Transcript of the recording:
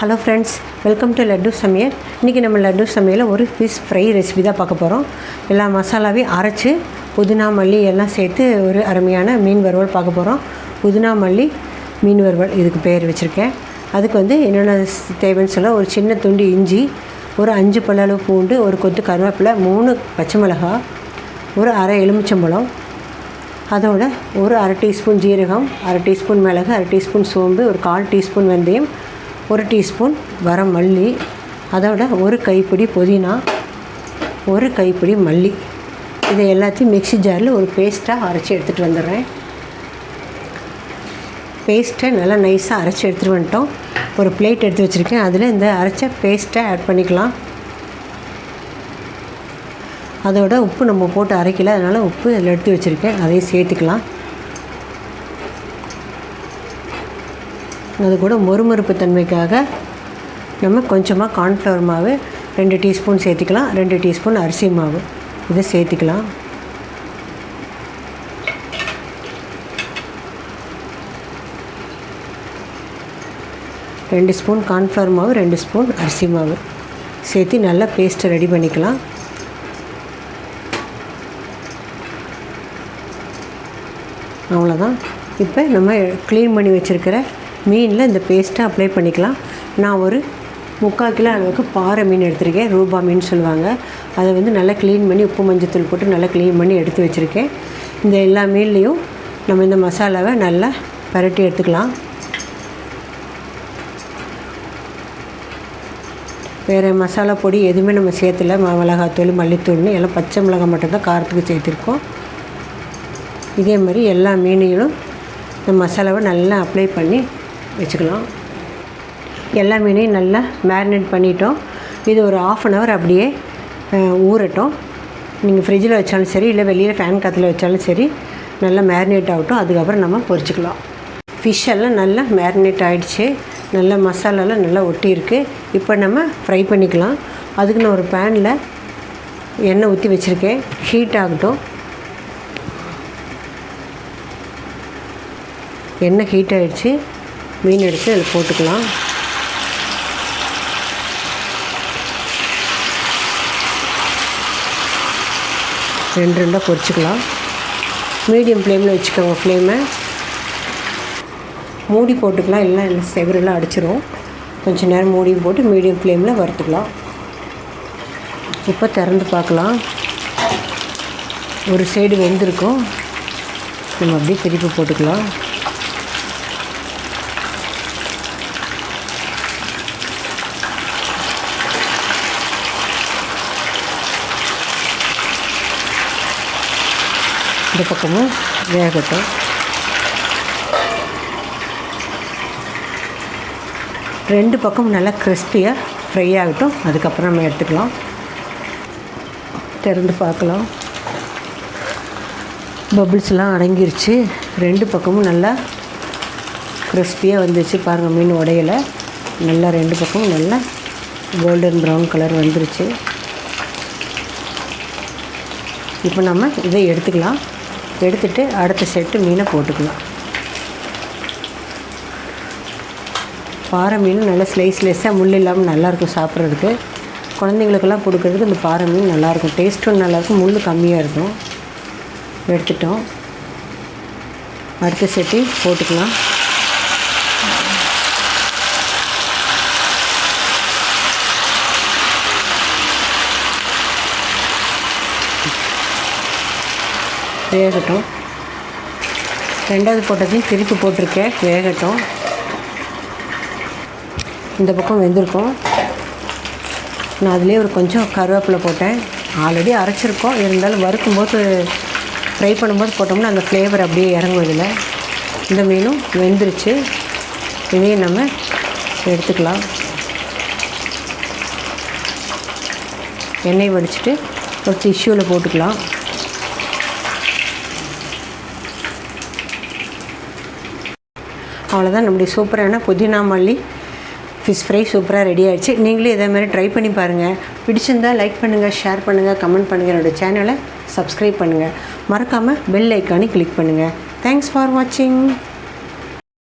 Hello friends welcome to laddu சமையல் இன்றைக்கி நம்ம லட்டு சமையலில் ஒரு ஃபிஷ் ஃப்ரை ரெசிபி தான் பார்க்க போகிறோம் எல்லா மசாலாவையும் அரைச்சி புதினா மல்லி எல்லாம் சேர்த்து ஒரு அருமையான மீன் வறுவல் பார்க்க போகிறோம் புதினா மல்லி மீன் வறுவல் இதுக்கு பேர் வச்சுருக்கேன். அதுக்கு வந்து என்னென்ன தேவைன்னு சொல்ல ஒரு சின்ன துண்டு இஞ்சி ஒரு அஞ்சு பல்லளவு பூண்டு ஒரு கொத்து கருவேப்பிலை மூணு பச்சை மிளகா ஒரு அரை எலுமிச்சம்பழம் அதோட ஒரு அரை டீஸ்பூன் ஜீரகம் அரை டீஸ்பூன் மிளகு அரை டீஸ்பூன் சோம்பு ஒரு கால் டீஸ்பூன் வெந்தயம் ஒரு டீஸ்பூன் வரம் மல்லி அதோட ஒரு கைப்பிடி புதினா ஒரு கைப்பிடி மல்லி. இதை எல்லாத்தையும் மிக்ஸி ஜாரில் ஒரு பேஸ்ட்டாக அரைச்சி எடுத்துகிட்டு வந்துடுறேன். பேஸ்ட்டை நல்லா நைஸாக அரைச்சி எடுத்துகிட்டு வந்துட்டோம். ஒரு பிளேட் எடுத்து வச்சுருக்கேன். அதில் இந்த அரைச்ச பேஸ்ட்டை ஆட் பண்ணிக்கலாம். அதோட உப்பு நம்ம போட்டு அரைக்கல. அதனால் உப்பு அதில் எடுத்து வச்சுருக்கேன். அதையும் சேர்த்துக்கலாம். அது கூட மொறுமொறுப்பு தன்மைக்காக நம்ம கொஞ்சமாக கார்ன்ஃப்ளவர் மாவு ரெண்டு டீஸ்பூன் சேர்த்துக்கலாம் ரெண்டு டீஸ்பூன் அரிசி மாவு. இதை சேர்த்துக்கலாம். ரெண்டு ஸ்பூன் கார்ன்ஃப்ளவர் மாவு ரெண்டு ஸ்பூன் அரிசி மாவு. சேர்த்து நல்லா பேஸ்ட்டை ரெடி பண்ணிக்கலாம். அவ்வளோதான் இப்போ நம்ம க்ளீன் பண்ணி வச்சுருக்கிற மீனில் இந்த பேஸ்ட்டை அப்ளை பண்ணிக்கலாம். நான் ஒரு முக்கால் கிலோ அளவுக்கு பாறை மீன் எடுத்திருக்கேன். ரூபா மீன் சொல்லுவாங்க. அதை வந்து நல்லா க்ளீன் பண்ணி உப்பு மஞ்சத்தூள் போட்டு நல்லா க்ளீன் பண்ணி எடுத்து வச்சுருக்கேன். இந்த எல்லா மீன்லேயும் நம்ம இந்த மசாலாவை நல்லா பரட்டி எடுத்துக்கலாம். வேறு மசாலா பொடி எதுவுமே நம்ம சேர்த்துல மிளகாத்தூள் மல்லித்தூள்னு எல்லாம் பச்சை மிளகாய் மட்டும்தான் காரத்துக்கு சேர்த்துருக்கோம். இதே மாதிரி எல்லா மீனையும் இந்த மசாலாவை நல்லா அப்ளை பண்ணி வச்சுக்கலாம். எல்லா மீனையும் நல்லா மேரினேட் பண்ணிட்டோம். இது ஒரு ஆஃப் அன் ஹவர் அப்படியே ஊறட்டும். நீங்கள் ஃப்ரிட்ஜில் வச்சாலும் சரி இல்லை வெளியில் ஃபேன் காற்றுல வச்சாலும் சரி நல்லா மேரினேட் ஆகட்டும். அதுக்கப்புறம் நம்ம பொரிச்சிக்கலாம். ஃபிஷ் எல்லாம் நல்லா மேரினேட் ஆகிடுச்சு நல்லா மசாலாலாம் நல்லா ஒட்டியிருக்கு. இப்போ நம்ம ஃப்ரை பண்ணிக்கலாம். அதுக்கு நான் ஒரு பேனில் எண்ணெய் ஊற்றி வச்சுருக்கேன். ஹீட் ஆகட்டும். எண்ணெய் ஹீட் ஆகிடுச்சு மீன் எடுத்து அதில் போட்டுக்கலாம். ரெண்டு ரெண்டாக பொரிச்சிக்கலாம். மீடியம் ஃப்ளேமில் வச்சுக்கோங்க ஃப்ளேமை. மூடி போட்டுக்கலாம் இல்லைன்னா செவரெல்லாம் அடிச்சிரும். கொஞ்சம் நேரம் மூடி போட்டு மீடியம் ஃப்ளேமில் வறுத்துக்கலாம். இப்போ திறந்து பார்க்கலாம். ஒரு சைடு வெந்திருக்கும். நம்ம அப்படியே திருப்பி போட்டுக்கலாம். இந்த பக்கமும் வேகட்டும். ரெண்டு பக்கமும் நல்லா கிறிஸ்பியாக ஃப்ரை ஆகட்டும். அதுக்கப்புறம் நம்ம எடுத்துக்கலாம். திறந்து பார்க்கலாம். பபிள்ஸ்லாம் அடங்கிருச்சு. ரெண்டு பக்கமும் நல்லா கிறிஸ்பியாக வந்துச்சு பாருங்கள் மீன் உடையலை. நல்லா ரெண்டு பக்கமும் நல்லா கோல்டன் ப்ரௌன் கலர் வந்துருச்சு. இப்போ நம்ம இதை எடுத்துக்கலாம். எடுத்துகிட்டு அடுத்த செட்டு மீனை போட்டுக்கலாம். பாறை மீன் நல்லா ஸ்லைஸ் ஸ்லைஸாக முள் இல்லாமல் நல்லாயிருக்கும் சாப்பிட்றதுக்கு. குழந்தைங்களுக்கெல்லாம் கொடுக்குறதுக்கு இந்த பாறை மீன் நல்லாயிருக்கும் டேஸ்ட்டும் நல்லாயிருக்கும் முள் கம்மியாக இருக்கும். எடுத்துட்டோம். அடுத்த செட்டு போட்டுக்கலாம். வேகட்டும். ரெண்டாவது போட்டதையும் திருப்பி போட்டிருக்கேன். வேகட்டும். இந்த பக்கம் வெந்திருக்கும். நான் அதுலேயே ஒரு கொஞ்சம் கருவேப்பிலை போட்டேன். ஆல்ரெடி அரைச்சிருக்கோம். இருந்தாலும் வறுக்கும்போது ஃப்ரை பண்ணும்போது போட்டோம்னா அந்த ஃப்ளேவர் அப்படியே இறங்கும் இதில் இந்த மீனும் வெந்துருச்சு. இதையும் நம்ம எடுத்துக்கலாம். எண்ணெய் வடிச்சிட்டு ஒரு டிஷ்யூவில் போட்டுக்கலாம். அவ்வளோதான் நம்முடைய சூப்பரான புதினா மல்லி ஃபிஷ் ஃப்ரை சூப்பராக ரெடி ஆகிடுச்சு நீங்களே இதே மாதிரி ட்ரை பண்ணி பாருங்கள் பிடிச்சிருந்தால் லைக் பண்ணுங்கள் ஷேர் பண்ணுங்கள் கமெண்ட் பண்ணுங்கள் என்னோடய சேனலை சப்ஸ்கிரைப் பண்ணுங்கள் மறக்காமல் பெல் ஐக்கானே கிளிக் பண்ணுங்கள் தேங்க்ஸ் ஃபார் வாட்சிங்